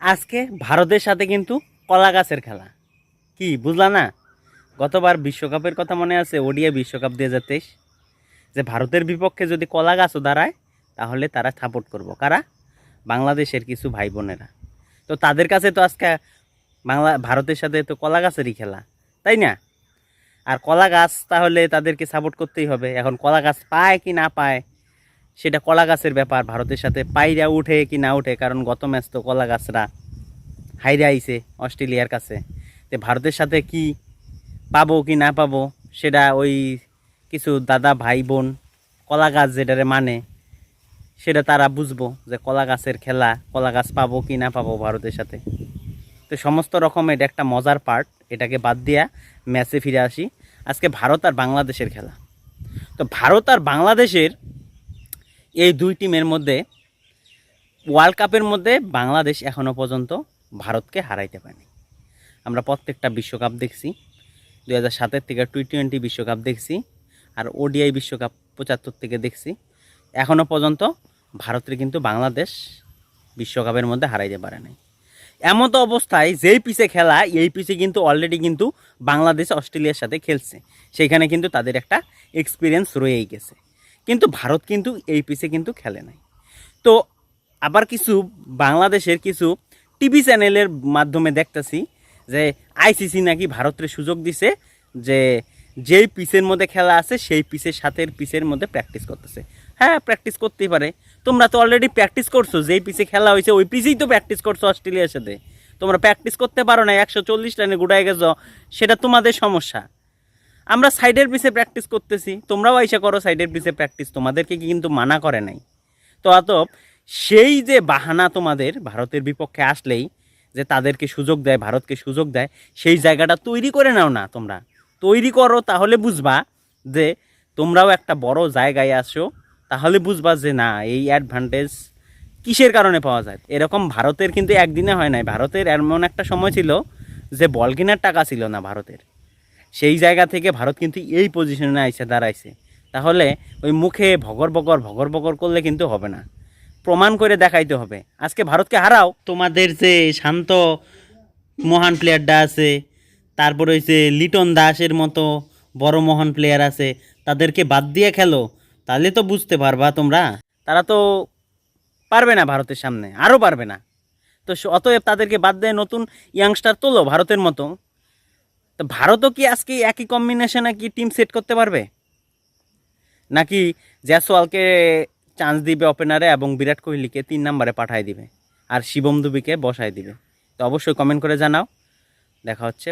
আজকে ভারতের সাথে কিন্তু কলা গাছের খেলা। কি, বুঝলা না? গতবার বিশ্বকাপের কথা মনে আছে ওডিয়া বিশ্বকাপ দুই হাজার যে ভারতের বিপক্ষে যদি কলা গাছও দাঁড়ায়, তাহলে তারা সাপোর্ট করব। কারা? বাংলাদেশের কিছু ভাই বোনেরা তো তাদের কাছে তো আজকে বাংলা, ভারতের সাথে তো কলা গাছেরই খেলা, তাই না? আর কলা গাছ তাহলে তাদেরকে সাপোর্ট করতেই হবে। এখন কলা গাছ পায় কি না পায় সেটা কলা গাছের ব্যাপার, ভারতের সাথে পায়রা উঠে কি না উঠে, কারণ গত ম্যাচ তো কলা গাছরা হাইরে আইছে অস্ট্রেলিয়ার কাছে। তো ভারতের সাথে কি পাবো কি না পাবো, সেটা ওই কিছু দাদা ভাই বোন কলা গাছ যেটারে মানে সেটা তারা বুঝব যে কলা গাছের খেলা, কলা গাছ পাবো কি না পাবো ভারতের সাথে। তো সমস্ত রকমের একটা মজার পার্ট এটাকে বাদ দিয়া ম্যাচে ফিরে আসি। আজকে ভারত আর বাংলাদেশের খেলা। তো ভারত আর বাংলাদেশের এই দুই টিমের মধ্যে ওয়ার্ল্ড কাপের মধ্যে বাংলাদেশ এখনও পর্যন্ত ভারতকে হারাইতে পারেনি। আমরা প্রত্যেকটা বিশ্বকাপ দেখছি দু হাজার সাতের থেকে টি টোয়েন্টি বিশ্বকাপ দেখছি আর ওডিআই বিশ্বকাপ পঁচাত্তর থেকে দেখছি। এখনও পর্যন্ত ভারতের কিন্তু বাংলাদেশ বিশ্বকাপের মধ্যে হারাইতে পারে নাই। এমন তো অবস্থায় যেই পিছে খেলা, এই পিছে কিন্তু অলরেডি কিন্তু বাংলাদেশ অস্ট্রেলিয়ার সাথে খেলছে। সেইখানে কিন্তু তাদের একটা এক্সপিরিয়েন্স রয়েই গেছে। কিন্তু ভারত কিন্তু এই পিছে কিন্তু খেলে নাই। তো আবার কিছু বাংলাদেশের কিছু টিভি চ্যানেলের মাধ্যমে দেখতেছি যে আইসিসি নাকি ভারতের সুযোগ দিছে যে যেই পিসের মধ্যে খেলা আছে সেই পিসের সাথে পিসের মধ্যে প্র্যাকটিস করতেছে। হ্যাঁ প্র্যাকটিস করতেই পারে। তোমরা তো অলরেডি প্র্যাকটিস করছ, যেই পিসে খেলা হয়েছে ওই পিসেই তো প্র্যাকটিস করছ অস্ট্রেলিয়ার সাথে। তোমরা প্র্যাকটিস করতে পারো না, একশো চল্লিশ রানে গুড়ায় গেছো, সেটা তোমাদের সমস্যা। আমরা সাইডের পিছে প্র্যাকটিস করতেছি, তোমরাও আইসা করো সাইডের পিছে প্র্যাকটিস তোমাদেরকে কিন্তু মানা করে নাই। তো অতএব, সেই যে বাহানা তোমাদের ভারতের বিপক্ষে আসলেই, যে তাদেরকে সুযোগ দেয়, ভারতকে সুযোগ দেয়, সেই জায়গাটা তৈরি করে নাও না তোমরা। তৈরি করো, তাহলে বুঝবা যে তোমরাও একটা বড় জায়গায় আসো, তাহলে বুঝবা যে না, এই অ্যাডভান্টেজ কিসের কারণে পাওয়া যায়? এরকম ভারতের কিন্তু একদিনে হয় নাই। ভারতের এমন একটা সময় ছিল যে বল কেনার টাকা ছিল না ভারতের। সেই জায়গা থেকে ভারত কিন্তু এই পজিশনে আইসে দাঁড়াইছে। তাহলে ওই মুখে ভগর বগর ভগর বগর করলে কিন্তু হবে না। প্রমাণ করে দেখাইতে হবে। আজকে ভারতকে হারাও। তোমাদের যে শান্ত মহান প্লেয়ারটা আছে তারপরে হচ্ছে লিটন দাসের মতো বড় মহান প্লেয়ার আছে তাদেরকে বাদ দিয়ে খেলো তাহলে তো বুঝতে পারবা তোমরা। তারা তো পারবে না ভারতের সামনে আরও পারবে না। তো অতএব তাদেরকে বাদ দিয়ে নতুন ইয়াংস্টার তোলো ভারতের মতো। তো ভারতও কি আজকে একই কম্বিনেশনে কি টিম সেট করতে পারবে? নাকি জ্যাসওয়ালকে চান্স দিবে ওপেনারে এবং বিরাট কোহলিকে তিন নম্বরে পাঠায় দিবে, আর শিবম দুবিকে বসায় দিবে? তো অবশ্যই কমেন্ট করে জানাও। দেখা হচ্ছে